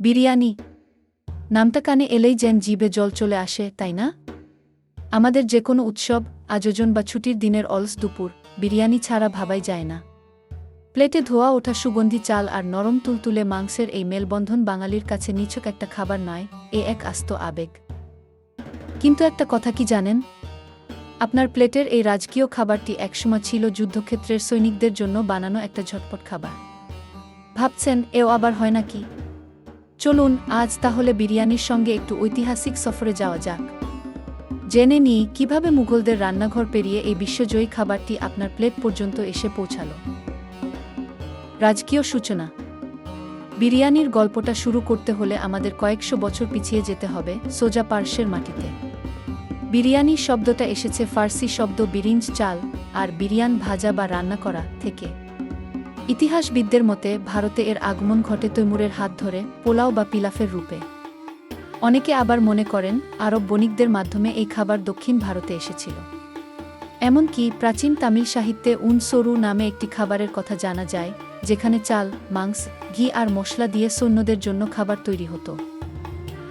বিরিয়ানি। নামটা কানে এলেই যেন জিভে জল চলে আসে, তাই না? আমাদের যে কোনো উৎসব, আয়োজন বা ছুটির দিনের অলস দুপুর, বিরিয়ানি ছাড়া ভাবাই যায় না। প্লেটে ধোয়া ওঠা সুগন্ধি চাল আর নরম তুলতুলে মাংসের এই মেলবন্ধন বাঙালির কাছে নিছক একটা খাবার নয়, এ এক আস্ত আবেগ। কিন্তু একটা কথা কি জানেন? আপনার প্লেটের এই রাজকীয় খাবারটি একসময় ছিল যুদ্ধক্ষেত্রের সৈনিকদের জন্য বানানো একটা ঝটপট খাবার। ভাবছেন, এও আবার হয় নাকি? চলুন, আজ তাহলে বিরিয়ানির সঙ্গে একটু ঐতিহাসিক সফরে যাওয়া যাক। জেনে নিই, কীভাবে মুঘলদের রান্নাঘর পেরিয়ে এই বিশ্বজয়ী খাবারটি আপনার প্লেট পর্যন্ত এসে পৌঁছালো। রাজকীয় সূচনা। বিরিয়ানির গল্পটা শুরু করতে হলে আমাদের কয়েকশো বছর পিছিয়ে যেতে হবে সোজা পার্শ্বের মাটিতে। বিরিয়ানি শব্দটা এসেছে ফার্সি শব্দ বিরিঞ্জ চাল আর বিরিয়ান ভাজা বা রান্না করা থেকে। ইতিহাসবিদদের মতে, ভারতে এর আগমন ঘটে তৈমুরের হাত ধরে, পোলাও বা পিলাফের রূপে। অনেকে আবার মনে করেন, আরব বণিকদের মাধ্যমে এই খাবার দক্ষিণ ভারতে এসেছিল। এমনকি প্রাচীন তামিল সাহিত্যে উনসরু নামে একটি খাবারের কথা জানা যায়, যেখানে চাল, মাংস, ঘি আর মশলা দিয়ে সৈন্যদের জন্য খাবার তৈরি হতো।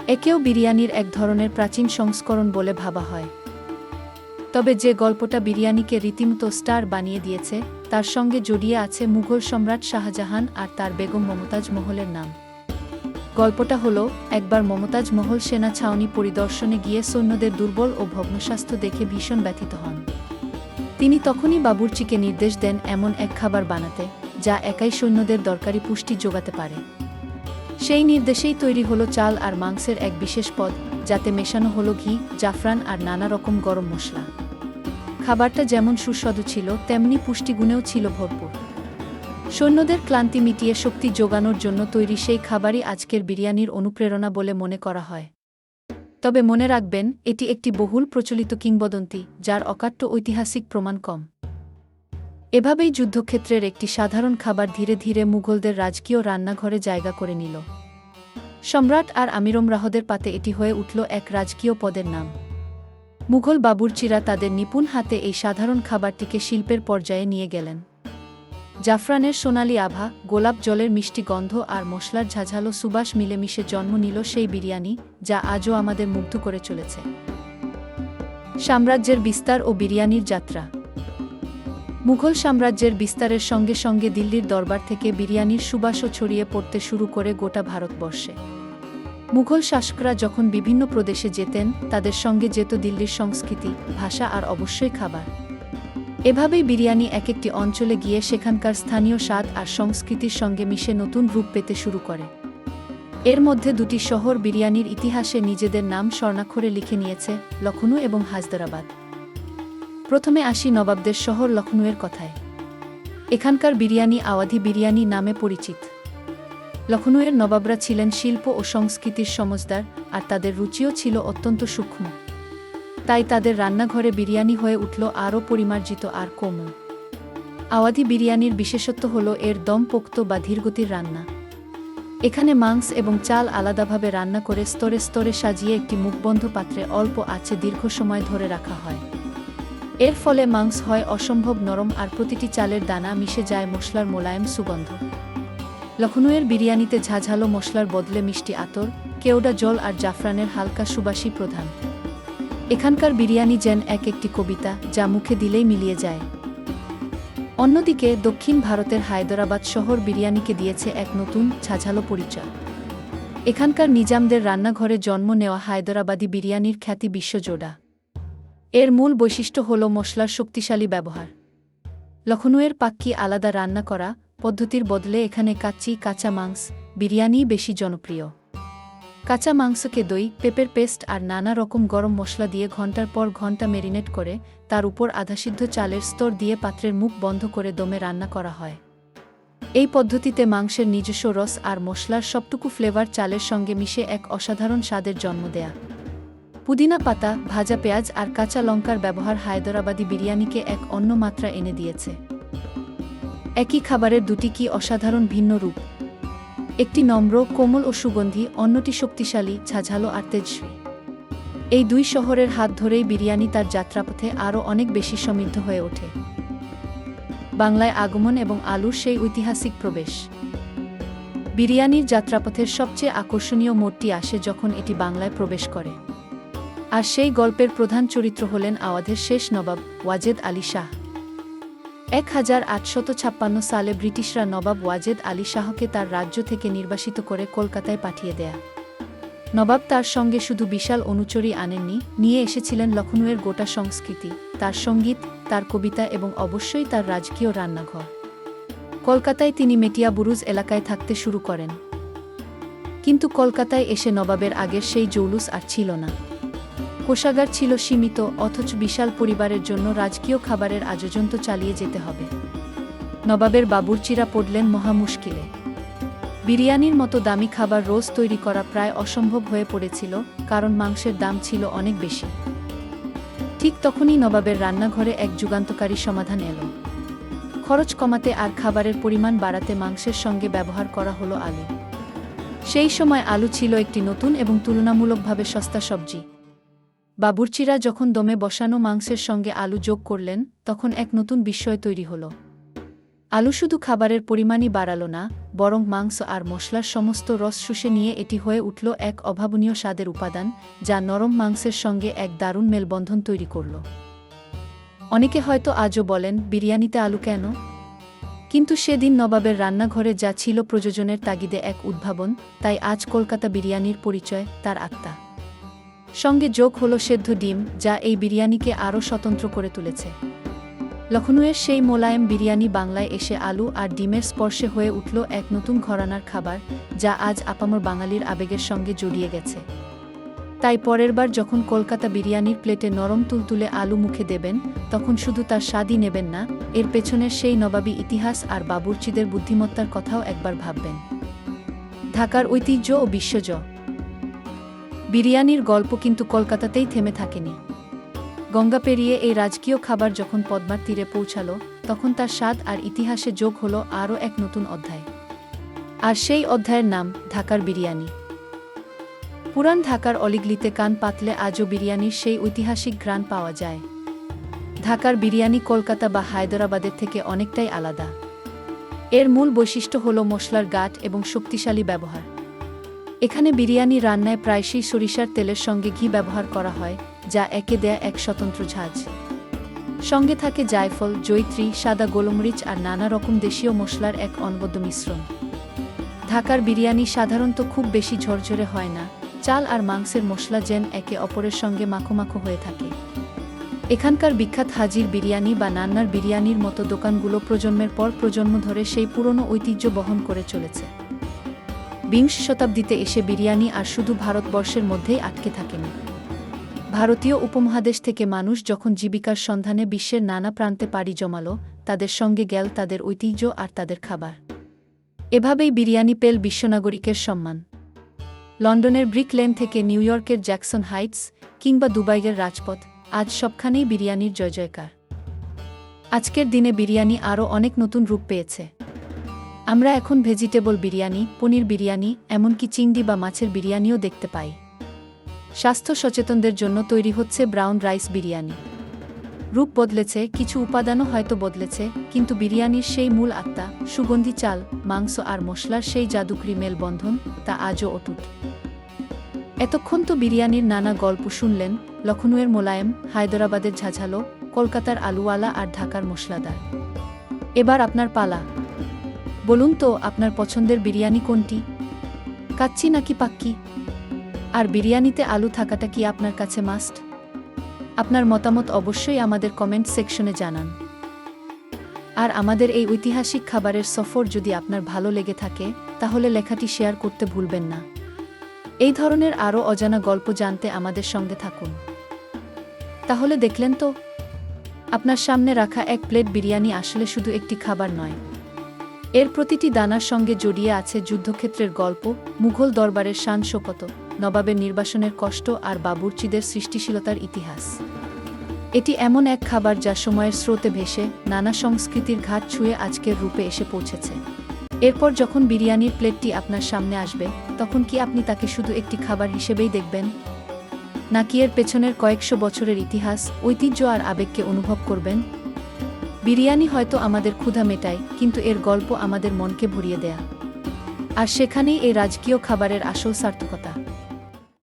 একেও বিরিয়ানির এক ধরনের প্রাচীন সংস্করণ বলে ভাবা হয়। তবে যে গল্পটা বিরিয়ানিকে রীতিমতো স্টার বানিয়ে দিয়েছে, তার সঙ্গে জড়িয়ে আছে মুঘল সম্রাট শাহজাহান আর তার বেগম মমতাজ মহলের নাম। গল্পটা হলো, একবার মমতাজ মহল সেনা ছাউনি পরিদর্শনে গিয়ে সৈন্যদের দুর্বল ও ভগ্নস্বাস্থ্য দেখে ভীষণ ব্যথিত হন। তিনি তখনই বাবুর্চিকে নির্দেশ দেন এমন এক খাবার বানাতে, যা একাই সৈন্যদের দরকারি পুষ্টি যোগাতে পারে। সেই নির্দেশেই তৈরি হলো চাল আর মাংসের এক বিশেষ পদ, যাতে মেশানো হলো ঘি, জাফরান আর নানা রকম গরম মশলা। খাবারটা যেমন সুস্বাদু ছিল, তেমনি পুষ্টিগুণেও ছিল ভরপুর। সৈন্যদের ক্লান্তি মিটিয়ে শক্তি যোগানোর জন্য তৈরি সেই খাবারই আজকের বিরিয়ানির অনুপ্রেরণা বলে মনে করা হয়। তবে মনে রাখবেন, এটি একটি বহুল প্রচলিত কিংবদন্তি, যার অকাট্য ঐতিহাসিক প্রমাণ কম। এভাবেই যুদ্ধক্ষেত্রের একটি সাধারণ খাবার ধীরে ধীরে মুঘলদের রাজকীয় রান্নাঘরে জায়গা করে নিল। সম্রাট আর আমিরমরাহদের পাতে এটি হয়ে উঠল এক রাজকীয় পদের নাম। মুঘল বাবুরচিরা তাদের নিপুণ হাতে এই সাধারণ খাবারটিকে শিল্পের পর্যায়ে নিয়ে গেলেন। জাফরানের সোনালি আভা, গোলাপ জলের মিষ্টি গন্ধ আর মশলার ঝাঝালো সুবাস মিলেমিশে জন্ম নিল সেই বিরিয়ানি, যা আজও আমাদের মুগ্ধ করে চলেছে। সাম্রাজ্যের বিস্তার ও বিরিয়ানির যাত্রা। মুঘল সাম্রাজ্যের বিস্তারের সঙ্গে সঙ্গে দিল্লির দরবার থেকে বিরিয়ানির সুবাসও ছড়িয়ে পড়তে শুরু করে গোটা ভারতবর্ষে। মুঘল শাসকরা যখন বিভিন্ন প্রদেশে যেতেন, তাদের সঙ্গে যেত দিল্লির সংস্কৃতি, ভাষা আর অবশ্যই খাবার। এভাবেই বিরিয়ানি এক একটি অঞ্চলে গিয়ে সেখানকার স্থানীয় স্বাদ আর সংস্কৃতির সঙ্গে মিশে নতুন রূপ পেতে শুরু করে। এর মধ্যে দুটি শহর বিরিয়ানির ইতিহাসে নিজেদের নাম স্বর্ণাক্ষরে লিখে নিয়েছে, লখনউ এবং হায়দরাবাদ। প্রথমে আসি নবাবদের শহর লখনউয়ের কথায়। এখানকার বিরিয়ানি আওয়াধি বিরিয়ানি নামে পরিচিত। লখনউয়ের নবাবরা ছিলেন শিল্প ও সংস্কৃতির সমজদার, আর তাদের রুচিও ছিল অত্যন্ত সূক্ষ্ম। তাই তাদের রান্নাঘরে বিরিয়ানি হয়ে উঠল আরও পরিমার্জিত আর কোমল আওয়াধি বিরিয়ানির বিশেষত্ব হল এর দম পোক্ত বা ধীরগতির রান্না। এখানে মাংস এবং চাল আলাদাভাবে রান্না করে স্তরে স্তরে সাজিয়ে একটি মুখবন্ধ পাত্রে অল্প আছে দীর্ঘ সময় ধরে রাখা হয়। এর ফলে মাংস হয় অসম্ভব নরম আর প্রতিটি চালের দানা মিশে যায় মশলার মোলায়েম সুগন্ধ। লখনউয়ের বিরিয়ানিতে ঝাঝালো মশলার বদলে মিষ্টি আতর, কেওডা জল আর জাফরানের হালকা সুবাসী প্রধান। এখানকার বিরিয়ানি যেন এক একটি কবিতা যা মুখে দিলেই মিলিয়ে যায়। অন্যদিকে দক্ষিণ ভারতের হায়দরাবাদ শহর বিরিয়ানিকে দিয়েছে এক নতুন ঝাঝালো পরিচয়। এখানকার নিজামদের রান্নাঘরে জন্ম নেওয়া হায়দরাবাদি বিরিয়ানির খ্যাতি বিশ্বজোড়া এর মূল বৈশিষ্ট্য হল মশলার শক্তিশালী ব্যবহার। লখনউয়ের পাক্কি আলাদা রান্না করা পদ্ধতির বদলে এখানে কাচ্চি, কাঁচা মাংস বিরিয়ানি বেশি জনপ্রিয়। কাঁচা মাংসকে দই, পেপের পেস্ট আর নানা রকম গরম মশলা দিয়ে ঘণ্টার পর ঘণ্টা মেরিনেট করে তার উপর আধাসিদ্ধ চালের স্তর দিয়ে পাত্রের মুখ বন্ধ করে দমে রান্না করা হয়। এই পদ্ধতিতে মাংসের নিজস্ব রস আর মশলার সবটুকু ফ্লেভার চালের সঙ্গে মিশে এক অসাধারণ স্বাদের জন্ম দেয়া। পুদিনা পাতা, ভাজা পেঁয়াজ আর কাঁচা লঙ্কার ব্যবহার হায়দরাবাদি বিরিয়ানিকে এক অন্য মাত্রা এনে দিয়েছে। একই খাবারের দুটি কি অসাধারণ ভিন্ন রূপ? একটি নম্র, কোমল ও সুগন্ধি, অন্যটি শক্তিশালী, ঝাঝালো আর তেজস্বী। এই দুই শহরের হাত ধরেই বিরিয়ানি তার যাত্রাপথে আরও অনেক বেশি সমৃদ্ধ হয়ে ওঠে। বাংলায় আগমন এবং আলুর সেই ঐতিহাসিক প্রবেশ। বিরিয়ানির যাত্রাপথের সবচেয়ে আকর্ষণীয় মোড়টি আসে যখন এটি বাংলায় প্রবেশ করে। আর সেই গল্পের প্রধান চরিত্র হলেন আওয়াধের শেষ নবাব ওয়াজেদ আলী শাহ। এক হাজার আটশত ছাপ্পান্ন সালে ব্রিটিশরা নবাব ওয়াজেদ আলী শাহকে তার রাজ্য থেকে নির্বাসিত করে কলকাতায় পাঠিয়ে দেয়া। নবাব তার সঙ্গে শুধু বিশাল অনুচরী আনেননি, নিয়ে এসেছিলেন লখনউয়ের গোটা সংস্কৃতি, তার সংগীত, তার কবিতা এবং অবশ্যই তার রাজকীয় রান্নাঘর। কলকাতায় তিনি মেটিয়া বুরুজ এলাকায় থাকতে শুরু করেন। কিন্তু কলকাতায় এসে নবাবের আগের সেই জৌলুস আর ছিল না। কোষাগার ছিল সীমিত, অথচ বিশাল পরিবারের জন্য রাজকীয় খাবারের আয়োজন তো চালিয়ে যেতে হবে। নবাবের বাবুরচিরা পড়লেন মহা মুশকিলে। বিরিয়ানির মতো দামি খাবার রোজ তৈরি করা প্রায় অসম্ভব হয়ে পড়েছিল, কারণ মাংসের দাম ছিল অনেক বেশি। ঠিক তখনই নবাবের রান্নাঘরে এক যুগান্তকারী সমাধান এলো। খরচ কমাতে আর খাবারের পরিমাণ বাড়াতে মাংসের সঙ্গে ব্যবহার করা হলো আলু। সেই সময় আলু ছিল একটি নতুন এবং তুলনামূলকভাবে সস্তা সবজি। বাবুর্চিরা যখন দমে বসানো মাংসের সঙ্গে আলু যোগ করলেন, তখন এক নতুন বিস্ময় তৈরি হল। আলু শুধু খাবারের পরিমাণই বাড়ালো না, বরং মাংস আর মশলার সমস্ত রস শুষে নিয়ে এটি হয়ে উঠল এক অভাবনীয় স্বাদের উপাদান, যা নরম মাংসের সঙ্গে এক দারুণ মেলবন্ধন তৈরি করল। অনেকে হয়তো আজও বলেন, বিরিয়ানিতে আলু কেন? কিন্তু সেদিন নবাবের রান্নাঘরে যা ছিল প্রযোজনের তাগিদে এক উদ্ভাবন, তাই আজ কলকাতা বিরিয়ানির পরিচয়, তার আত্মা। সঙ্গে যোগ হল সেদ্ধ ডিম, যা এই বিরিয়ানিকে আরও স্বতন্ত্র করে তুলেছে। লখনউয়ের সেই মোলায়েম বিরিয়ানি বাংলায় এসে আলু আর ডিমের স্পর্শে হয়ে উঠল এক নতুন ঘরানার খাবার, যা আজ আপামর বাঙালির আবেগের সঙ্গে জড়িয়ে গেছে। তাই পরের বার যখন কলকাতা বিরিয়ানির প্লেটে নরম তুলতুলে আলু মুখে দেবেন, তখন শুধু তার স্বাদই নেবেন না, এর পেছনের সেই নবাবী ইতিহাস আর বাবুর্চিদের বুদ্ধিমত্তার কথাও একবার ভাববেন। ঢাকার ঐতিহ্য ও বিশ্বজ বিরিয়ানির গল্প কিন্তু কলকাতাতেই থেমে থাকেনি। গঙ্গা পেরিয়ে এই রাজকীয় খাবার যখন পদ্মার তীরে পৌঁছালো, তখন তার স্বাদ আর ইতিহাসে যোগ হলো আরও এক নতুন অধ্যায়। আর সেই অধ্যায়ের নাম, ঢাকার বিরিয়ানি। পুরান ঢাকার অলিগলিতে কান পাতলে আজও বিরিয়ানির সেই ঐতিহাসিক ঘ্রাণ পাওয়া যায়। ঢাকার বিরিয়ানি কলকাতা বা হায়দরাবাদের থেকে অনেকটাই আলাদা। এর মূল বৈশিষ্ট্য হল মশলার গাঠ এবং শক্তিশালী ব্যবহার। এখানে বিরিয়ানি রান্নায় প্রায়শই সরিষার তেলের সঙ্গে ঘি ব্যবহার করা হয়, যা একে দেয়া এক স্বতন্ত্র ঝাঁজ। সঙ্গে থাকে জায়ফল, জৈত্রী, সাদা গোলমরিচ আর নানা রকম দেশীয় মশলার এক অনবদ্য মিশ্রণ। ঢাকার বিরিয়ানি সাধারণত খুব বেশি ঝরঝরে হয় না, চাল আর মাংসের মশলা যেন একে অপরের সঙ্গে মাখো হয়ে থাকে। এখানকার বিখ্যাত হাজির বিরিয়ানি বা নান্নার বিরিয়ানির মতো দোকানগুলো প্রজন্মের পর প্রজন্ম ধরে সেই পুরনো ঐতিহ্য বহন করে চলেছে। বিংশ শতাব্দীতে এসে বিরিয়ানি আর শুধু ভারতবর্ষের মধ্যেই আটকে থাকেনি। ভারতীয় উপমহাদেশ থেকে মানুষ যখন জীবিকার সন্ধানে বিশ্বের নানা প্রান্তে পাড়ি জমালো, তাদের সঙ্গে গেল তাদের ঐতিহ্য আর তাদের খাবার। এভাবেই বিরিয়ানি পেল বিশ্বনাগরিকের সম্মান। লন্ডনের ব্রিক লেন থেকে নিউ ইয়র্কের জ্যাকসন হাইটস কিংবা দুবাইয়ের রাজপথ, আজ সবখানেই বিরিয়ানির জয় জয়কার আজকের দিনে বিরিয়ানি আরও অনেক নতুন রূপ পেয়েছে। আমরা এখন ভেজিটেবল বিরিয়ানি, পনির বিরিয়ানি, এমনকি চিংড়ি বা মাছের বিরিয়ানিও দেখতে পাই। স্বাস্থ্য সচেতনদের জন্য তৈরি হচ্ছে ব্রাউন রাইস বিরিয়ানি। রূপ বদলেছে, কিছু উপাদানও হয়তো বদলেছে, কিন্তু বিরিয়ানির সেই মূল আত্মা, সুগন্ধি চাল, মাংস আর মশলার সেই জাদুকরি মেলবন্ধন, তা আজও অটুট। এতক্ষণ তো বিরিয়ানির নানা গল্প শুনলেন, লখনউয়ের মোলায়েম, হায়দরাবাদের ঝাঝালো, কলকাতার আলুওয়ালা আর ঢাকার মশলাদার। এবার আপনার পালা। বলুন তো আপনার পছন্দের বিরিয়ানি কোনটি? কাচ্চি নাকি পাক্কি? আর বিরিয়ানিতে আলু থাকাটা কি আপনার কাছে মাস্ট আপনার মতামত অবশ্যই আমাদের কমেন্ট সেকশনে জানান। আর আমাদের এই ঐতিহাসিক খাবারের সফর যদি আপনার ভালো লেগে থাকে, তাহলে লেখাটি শেয়ার করতে ভুলবেন না। এই ধরনের আরও অজানা গল্প জানতে আমাদের সঙ্গে থাকুন। তাহলে দেখলেন তো, আপনার সামনে রাখা এক প্লেট বিরিয়ানি আসলে শুধু একটি খাবার নয়। এর প্রতিটি দানার সঙ্গে জড়িয়ে আছে যুদ্ধক্ষেত্রের গল্প, মুঘল দরবারের শান শোকত নবাবের নির্বাসনের কষ্ট আর বাবুর্চিদের সৃষ্টিশীলতার ইতিহাস। এটি এমন এক খাবার যা সময়ের স্রোতে ভেসে নানা সংস্কৃতির ঘাট ছুঁয়ে আজকের রূপে এসে পৌঁছেছে। এরপর যখন বিরিয়ানির প্লেটটি আপনার সামনে আসবে, তখন কি আপনি তাকে শুধু একটি খাবার হিসেবেই দেখবেন? নাকি এর পেছনের কয়েকশো বছরের ইতিহাস, ঐতিহ্য আর আবেগকে অনুভব করবেন? বিরিয়ানি হয়তো আমাদের ক্ষুধা মেটায়, কিন্তু এর গল্প আমাদের মনকে ভরিয়ে দেয়া। আর সেখানেই এই রাজকীয় খাবারের আসল সার্থকতা।